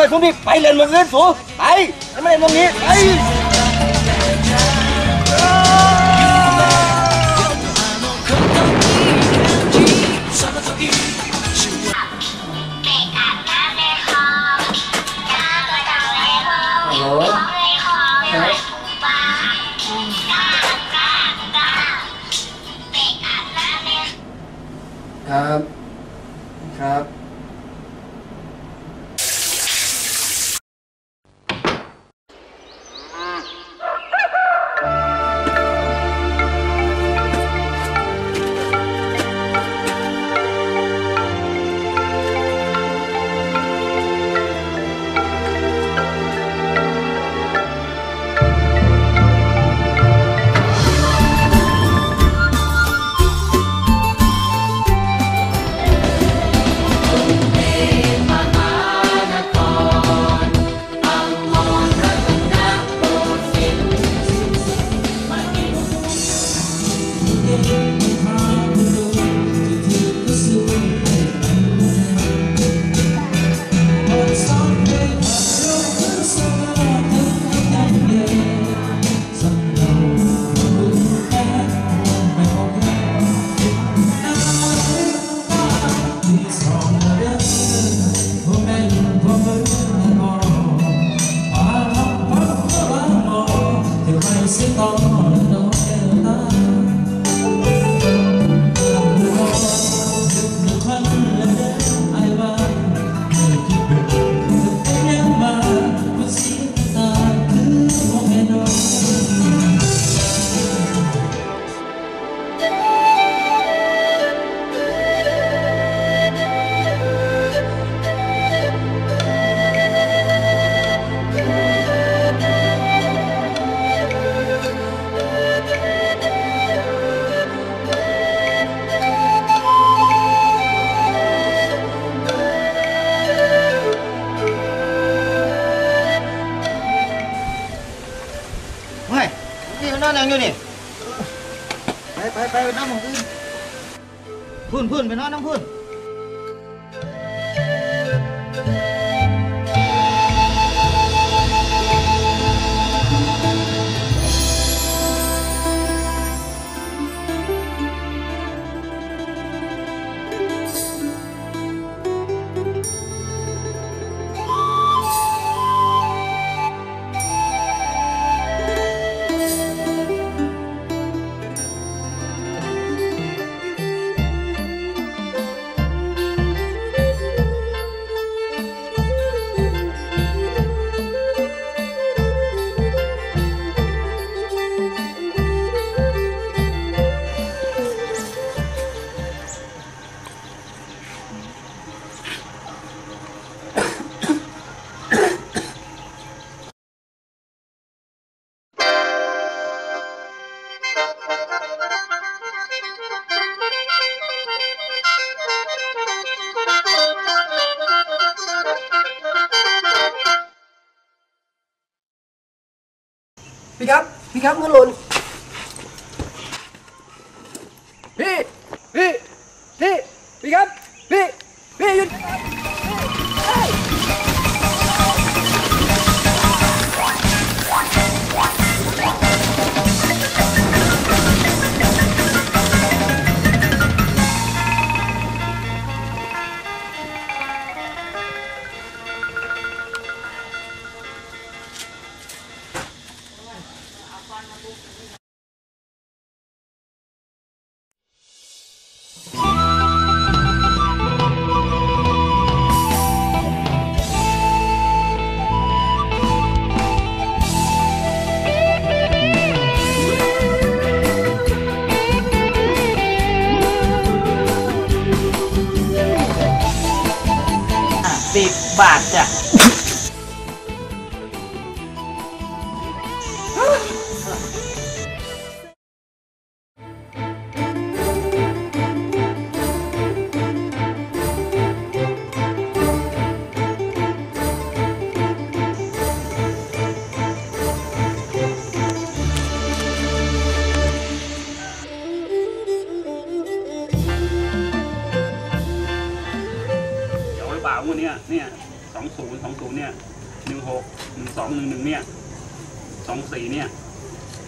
วเด็กเลยทุกนี่ไปเล่นเมืองอื่นสูไปไม่เล่นเมืองนี้ไปครับ ครับ เอยู่นี่ไปไปไปไปน้ำของอื่นพุ่นพุ่นไปนอนน้ำพุ่น พี่ครับ พี่ครับเงินหล่น สิ เนี้ยเนี่ยสองศูนย์สองศูนย์เนี่ยหนึ่งหกหนึ่งสองหนึ่งหนึ่งเนี่ยสองสี่เนี่ย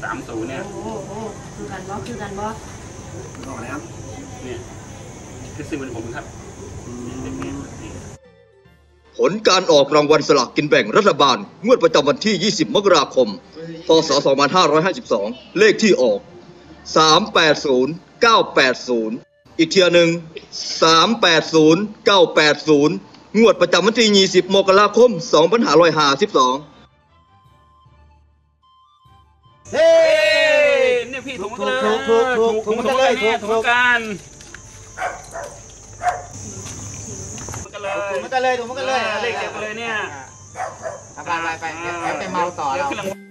สามศูนย์เนี่ย โอ้โหคือกันบ่คือกันบ่บอกแล้วเนี่ยคือซื้อเป็นผมครับเด็กเนี่ยนี่ผลการออกรางวัลสลากกินแบ่งรัฐบาล งวดประจำวันที่ 20 มกราคม พศ 2552 เลขที่ออก 380 980 อีกเทียหนึ่ง380 980 งวดประจำวันที่ 20 มกราคม 2552เฮ้เอ้ยเนี่ยพี่ถูกกันเลยถูกถูกถูกถูกถูกถูกกันเลยถูเนี่ยกถูถูกกกันถูกกันเลยถูกเหมือนกันเลยถูกเหมือนกันเลยเลขเดียวกันเลยเนี่ยไปไปไปเดี๋ยวไปเมาต่อดี๋ยวเรา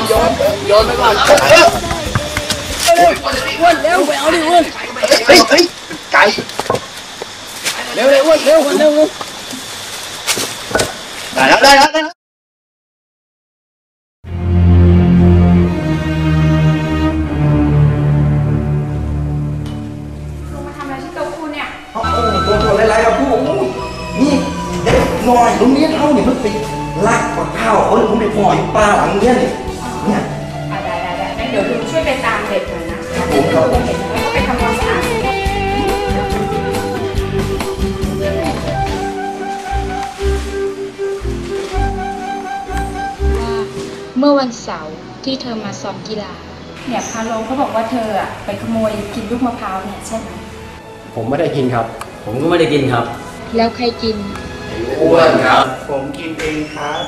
นโยนโยนไปก่อนอ้วนเร็วไปเอาดิอ้วนเฮ้ยเฮ้ยไก่เร็วเร็วอ้วนเร็วเร็วเร็วได้แล้วได้แล้วได้แล้วครูมาทำอะไรที่โต๊ะครูเนี่ยโอ้โหตัวตัวอะไรกับผู้นี่เด็กหน่อยโรงเรียนเท่านี่มันไปลักปักข้าวคนผมไปปล่อยปลาหลังเนี้ยนี่ เนี่ยอะได้ได้ได้งั้นเดี๋ยวลุงช่วยไปตามเด็กหน่อยนะครับผมครับครูเห็นแล้วก็ไปทำความสะอาดว่าเมื่อวันเสาร์ที่เธอมาซ้อมกีฬา เนี่ยพาโลเขาบอกว่าเธออะไปขโมยกินลูกมะพร้าวเนี่ยใช่ไหมผมไม่ได้กินครับ ผมก็ไม่ได้กินครับ แล้วใครกิน อ้วนครับ ผมกินเองครับ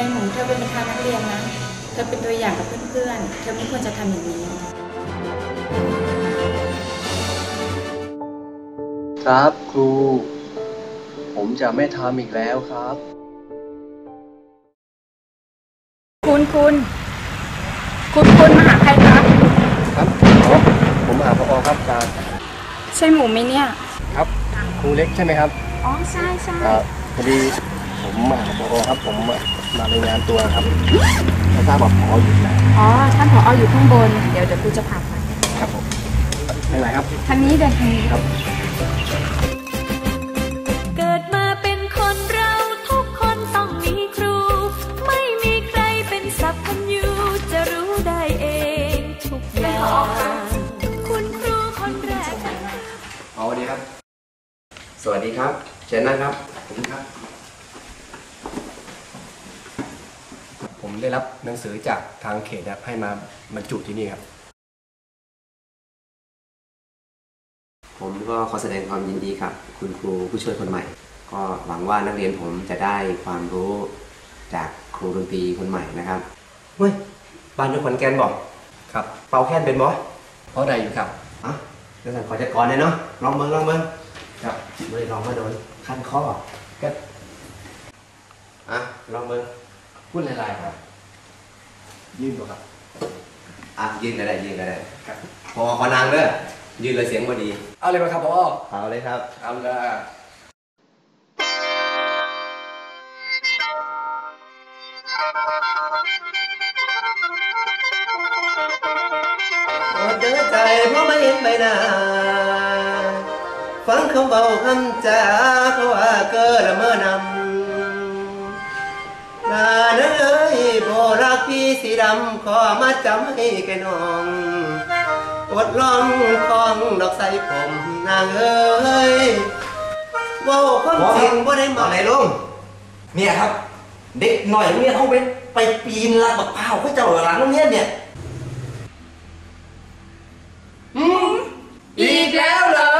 ในหมูเธอเป็นประธานนักเรียนนะ เธอเป็นตัวอย่างกับเพื่อนๆ เธอไม่ควรจะทำอย่างนี้ ครับครู ผมจะไม่ทำอีกแล้วครับ คุณคุณคุณคุณมาหาใครคะครับอ๋อผมมาหาพอครับอาจารย์ใช่หมูไหมเนี่ย ครับ ครูเล็กใช่ไหมครับ อ๋อ ใช่ใช่ครับพอดีผมมาหาพอครับผม มามารายงานตัวครับไม่ทราบว่าพออยู่ไหนอ๋อ ท่านผออยู่ข้างบน เดี๋ยวเดี๋ยวครูจะพาไปครับผมไม่เป็นไรครับ ทางนี้เดินทางนี้เกิดมาเป็นคนเราทุกคนต้องมีครู ไม่มีใครเป็นสัพพัญญูจะรู้ได้เองทุกอย่างคุณครูคนแรกเอาสวัสดีครับ สวัสดีครับ เชิญนะครับผมครับ ผมได้รับหนัง สือจากทางเขตนะครับให้มาบรรจุที่นี่ครับ ผมก็ขอแสดงความยินดีกับ คุณครูผู้ช่วยคนใหม่ ก็หวังว่านักเรียนผมจะได้ความรู้จากครูดนตรีคนใหม่นะครับเฮ้ยบ้านอยู่ขอนแก่นบอกครับ เป่าแค้นเป็นบอเพราะใดอยู่ครับอะเดี๋ยวสั่นขอจัดก่อนเลยเนาะลองเบิ้งลองเบิ้งครับไม่ได้ลองมาโดนขั้นข้อก็อะลองเบิ้งพูดลายๆครับ ยื่นตัวครับ อะยืนก็ได้ยืนก็ได้ครับ พอขอนางเด้อยืนเลยเสียงพอดี เอาเลยมาครับพอเอาเลยครับ เอาเลยโอดเดือใจเพราะไม่เห็นใบหน้าฟังคำเบาคำจาเขาว่าเกิดละเมอนำ พี่สีดำขอมาจำให้แกน้องอดลองคองดอกใสผมนางเอ้ยเว่าความจริงบ่ได้มาไหนลุงเนี่ยครับ เด็กหน่อยโรงเรียนเอาไปไปปีนลากบักพร้าวเขาเจ้าหลังโรงเรียนเนี่ยอีกแล้วเหรอ